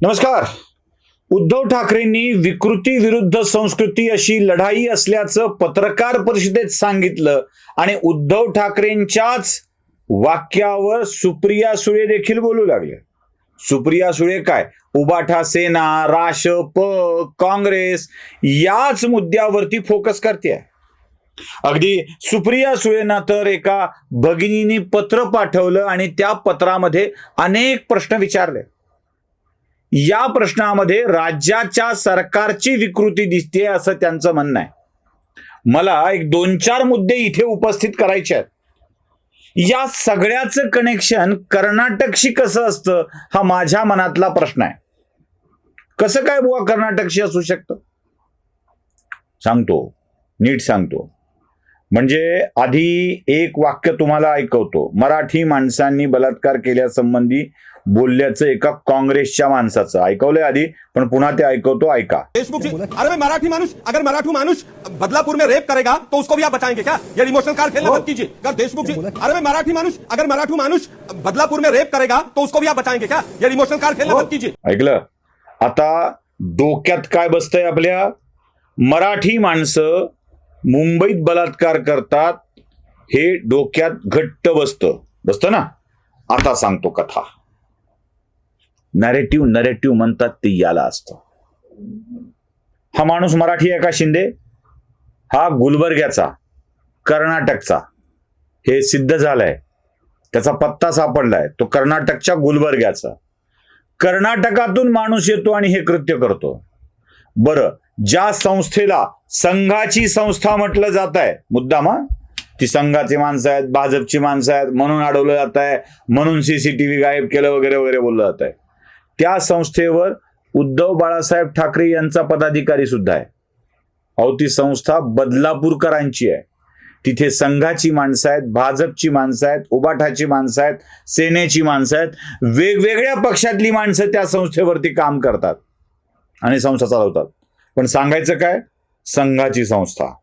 नमस्कार. उद्धव ठाकरेंनी विकृती विरुद्ध संस्कृती अशी लढाई असल्याचं पत्रकार परिषदेत सांगितलं आणि उद्धव ठाकरेंच्याच वाक्यावर सुप्रिया सुळे देखील बोलू लागले. सुप्रिया सुळे काय? उबाठा सेना राशप काँग्रेस याच मुद्द्यावरती फोकस करते अगदी सुप्रिया सुळेंना तर एका भगिनीनी पत्र पाठवलं आणि त्या पत्रामध्ये अनेक प्रश्न विचारले. या प्रश्नामध्ये राज्याच्या सरकारची विकृती दिसते असं त्यांचं म्हणणं आहे. मला एक दोन चार मुद्दे इथे उपस्थित करायचे आहेत. या सगळ्याचं कनेक्शन कर्नाटकशी कसं असतं हा माझ्या मनातला प्रश्न आहे. कसं काय बुवा कर्नाटकशी असू शकतं? सांगतो नीट सांगतो. म्हणजे आधी एक वाक्य तुम्हाला ऐकवतो. मराठी माणसांनी बलात्कार केल्यासंबंधी बोलल्याचं एका काँग्रेसच्या माणसाचं. ऐकवलंय आधी पण पुन्हा ते ऐकवतो ऐका. देशमुख जी अरे मराठी मानुष अगर मराठू मानुष बदलापुर में रेप करेगा तो उसको भी आप बचाएंगे क्या? ये इमोशनल कार्ड खेलना बंद कीजिए। अगर देशमुख जी अरे मराठी मानुष अगर मराठू मानुष बदलापुर में रेप करेगा तो उसको भी आप बचाएंगे क्या? ये इमोशनल कार्ड खेलना बंद कीजिए। ऐकलं? आता डोक्यात काय बसतंय आपल्या? मराठी माणसं मुंबईत बलात्कार करतात हे डोक्यात घट्ट बसतं. बसतं ना? आता सांगतो कथा. नरेटिव्ह नरेटिव्ह म्हणतात ते याला असतं. हा माणूस मराठी आहे का शिंदे? हा गुलबर्ग्याचा कर्नाटकचा. हे सिद्ध झालंय. त्याचा पत्ता सापडलाय. तो कर्नाटकच्या गुलबर्ग्याचा. कर्नाटकातून माणूस येतो आणि हे कृत्य करतो. बरं ज्या संस्थेला संघाची संस्था म्हटलं जात आहे मुद्दाम ती संघाची माणसं आहेत भाजपची माणसं आहेत म्हणून अडवलं जात आहे म्हणून सीसीटीव्ही गायब केलं वगैरे वगैरे बोललं जात आहे त्या संस्थेवर उद्धव बाळासाहेब ठाकरे यांचा पदाधिकारी सुद्धा आहे. अहो ती संस्था बदलापूरकरांची आहे. तिथे संघाची माणसं आहेत भाजपची माणसं आहेत उबाठाची माणसं आहेत सेनेची माणसं आहेत वेगवेगळ्या पक्षातली माणसं त्या संस्थेवरती काम करतात आणि संस्था चालवतात. पण सांगायचं काय? संघाची संस्था.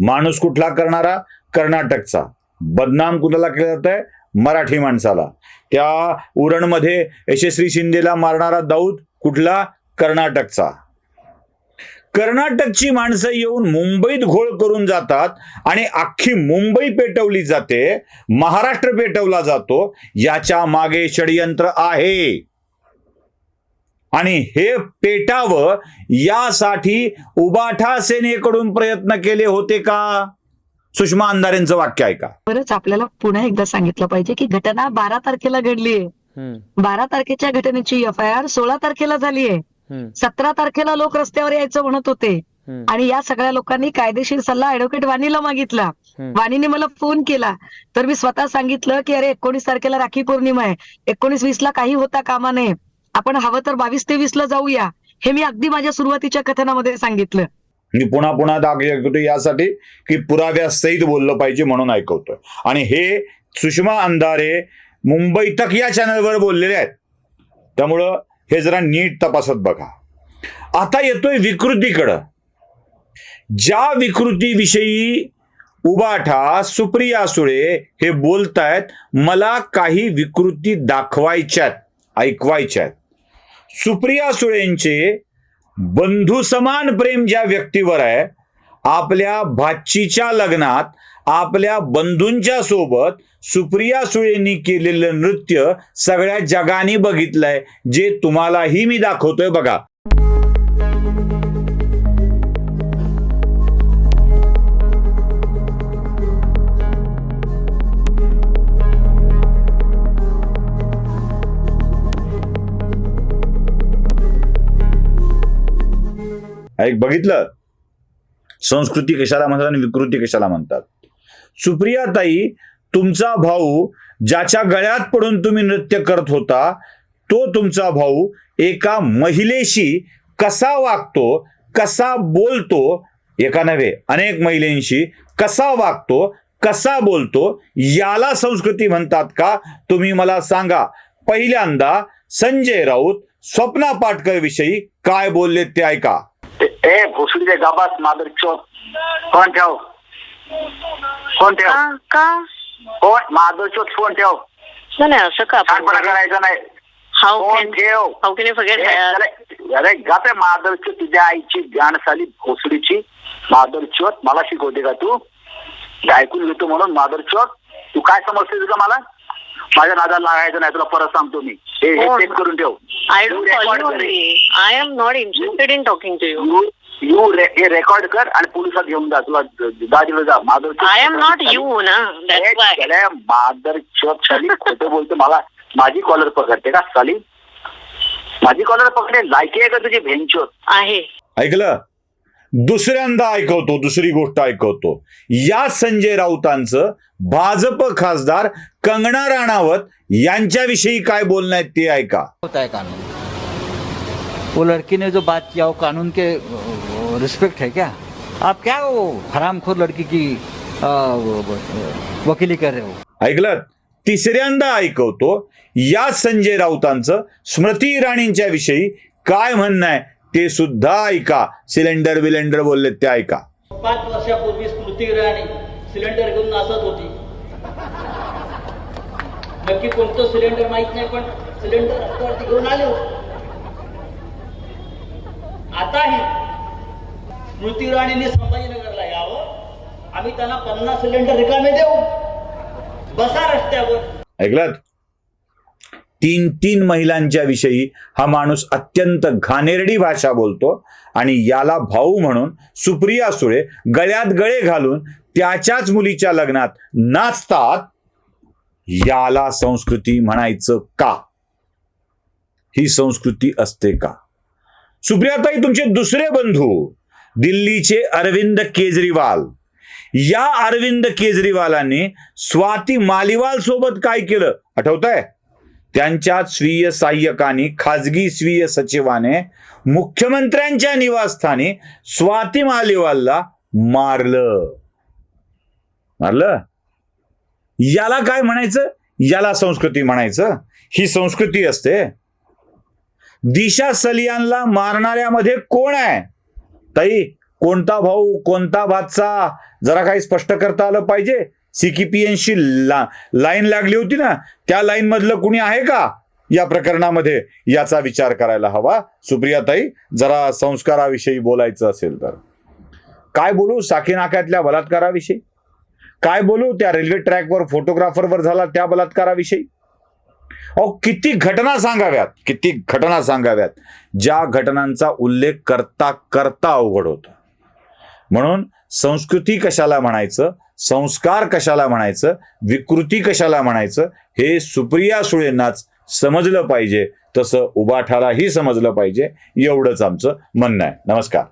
माणूस कुठला करणारा? कर्नाटकचा. बदनाम कुणाला केलं जात आहे मराठी माणसाला. त्या उरणमध्ये यशस्वी शिंदेला मारणारा दाऊद कुठला? कर्नाटकचा. कर्नाटकची माणसं येऊन मुंबईत घोळ करून जातात आणि अख्खी मुंबई पेटवली जाते महाराष्ट्र पेटवला जातो याच्या मागे षडयंत्र आहे. आणि हे पेटावं यासाठी उबाठा सेनेकडून प्रयत्न केले होते का? सुषमा अंधारेंचं वाक्य ऐका. बरंच आपल्याला पुन्हा एकदा सांगितलं पाहिजे की घटना बारा तारखेला घडलीये. बारा तारखेच्या घटनेची एफ आय आर सोळा तारखेला झालीये. सतरा तारखेला लोक रस्त्यावर यायचं म्हणत होते. आणि या सगळ्या लोकांनी कायदेशीर सल्ला ऍडव्होकेट वाणीला मागितला. वाणीने मला फोन केला. तर मी स्वतः सांगितलं की अरे एकोणीस तारखेला राखी पौर्णिमा आहे. एकोणीस वीस ला काही होता कामा नये. आपण हवं तर बावीस तेवीस ला जाऊया. हे मी अगदी माझ्या सुरुवातीच्या कथनामध्ये सांगितलं. मी पुन्हा पुन्हा दाग ऐकतो यासाठी की पुराव्यासहित बोललं पाहिजे म्हणून ऐकवतोय. आणि हे सुषमा अंधारे मुंबई तक या चॅनलवर बोललेले आहेत. त्यामुळं हे जरा नीट तपासत बघा. आता येतोय विकृतीकडं. ज्या विकृतीविषयी उबाठा सुप्रिया सुळे हे बोलतायत मला काही विकृती दाखवायच्यात ऐकवायच्यात. सुप्रिया सुळेंचे बंधू समान प्रेम ज्या व्यक्तीवर आहे आपल्या भाचीच्या लग्नात आपल्या बंधूंच्या सोबत सुप्रिया सुळेंनी केलेलं नृत्य सगळ्या जगाने बघितलंय जे तुम्हालाही मी दाखवतोय बघा. ऐक बघितलं? संस्कृती कशाला म्हणतात आणि विकृती कशाला म्हणतात? सुप्रियाताई तुमचा भाऊ ज्याच्या गळ्यात पडून तुम्ही नृत्य करत होता तो तुमचा भाऊ एका महिलेशी कसा वागतो कसा बोलतो एका नव्हे अनेक महिलेंशी कसा वागतो कसा बोलतो याला संस्कृती म्हणतात का? तुम्ही मला सांगा. पहिल्यांदा संजय राऊत स्वप्ना पाटकर विषयी काय बोलले ते ऐका. ए भोसडीचे गाबात मादर चोत फोन ठेव. फोन ठेव. का का? फोन मादर चोत फोन ठेव. नाही नाही, असं का छानपणा करायचा नाही. हाऊ फोन ठेव. ए, अरे अरे गाते चोत तुझ्या आईची ज्ञान साली भोसडीची चोत मला शिकवते का तू? ऐकून घेतो म्हणून मादर चोत तू काय समजतेस का मला? माझ्या नादाला लागायचं नाही तुला परत सांगतो मी. हे check करून ठेव. आय तू डोंट record कॉल यू कर. Only I am not interested in talking to you you you रे- हे रेकॉर्ड कर आणि पोलिसात घेऊन जा. तुला गाडीला जा. मादर आय एम नॉट यू ना. दॅट्स वाय मादर चोप साली खोटं बोलतो मला माझी कॉलर पकडते का साली माझी कॉलर पकडे लायकी आहे का तुझी भेंचोत आहे. ऐकलं? दुसऱ्यांदा ऐकवतो दुसरी गोष्ट ऐकवतो. या संजय राऊतांचं भाजप खासदार कंगना राणावत यांच्याविषयी काय बोलणं आहे ते ऐका. होता है कानून. वो लड़की ने जो बात किया वो कानून के रिस्पेक्ट है क्या? आप क्या वो हरामखोर लड़की की अ, वो- वो- वकीली कर रहे हो? ऐकलं तिसऱ्यांदा ऐकवतो या संजय राऊतांचं स्मृती इराणींच्या विषयी काय म्हणणं आहे? ते सुद्धा ऐका. सिलेंडर विलेंडर बोलले ते ऐका. पाच वर्षापूर्वी स्मृती इराणी सिलेंडर घेऊन नाचत होती. नक्की कोणतं सिलेंडर माहीत नाही पण सिलेंडर रस्त्यावरती घेऊन आले होते. आताही स्मृती इराणींनी संभाजीनगरला यावं. आम्ही त्यांना पन्नास सिलेंडर रिकामे देऊ. बसा रस्त्यावर. ऐकलात? तीन तीन महिलांच्या विषयी हा माणूस अत्यंत घाणेरडी भाषा बोलतो आणि याला भाऊ म्हणून सुप्रिया सुळे गळ्यात गळे घालून त्याच्याच मुलीच्या लग्नात नाचतात. याला संस्कृती म्हणायचं का? ही संस्कृती असते का? सुप्रियाताई तुमचे दुसरे बंधू दिल्लीचे अरविंद केजरीवाल. या अरविंद केजरीवालांनी स्वाती मालिवाल सोबत काय केलं? आठवत आहे त्यांच्या स्वीय सहाय्यकाने खाजगी स्वीय सचिवाने मुख्यमंत्र्यांच्या निवासस्थानी स्वाती मालिवालला मारलं. मारलं? याला काय म्हणायचं? याला संस्कृती म्हणायचं? ही संस्कृती असते. दिशा सलियानला मारणाऱ्यामध्ये कोण आहे? ताई कोणता भाऊ कोणता भातसा जरा काही स्पष्ट करता आलं पाहिजे. सीकीपीएनशी ला लाईन लागली होती ना त्या लाईन मधलं कुणी आहे का या प्रकरणामध्ये? याचा विचार करायला हवा. सुप्रियाताई जरा संस्काराविषयी बोलायचं असेल तर. काय बोलू? साकीनाक्यातल्या बलात्काराविषयी? काय बोलू? त्या रेल्वे ट्रॅकवर फोटोग्राफरवर झाला त्या बलात्काराविषयी? अहो किती घटना सांगाव्यात किती घटना सांगाव्यात ज्या घटनांचा उल्लेख करता करता अवघड होतो. म्हणून संस्कृती कशाला म्हणायचं? संस्कार कशाला म्हणायचं? विकृती कशाला म्हणायचं? हे सुप्रिया सुळेंनाच समजलं पाहिजे. तसं उबाठालाही समजलं पाहिजे. एवढंच आमचं म्हणणं आहे. नमस्कार.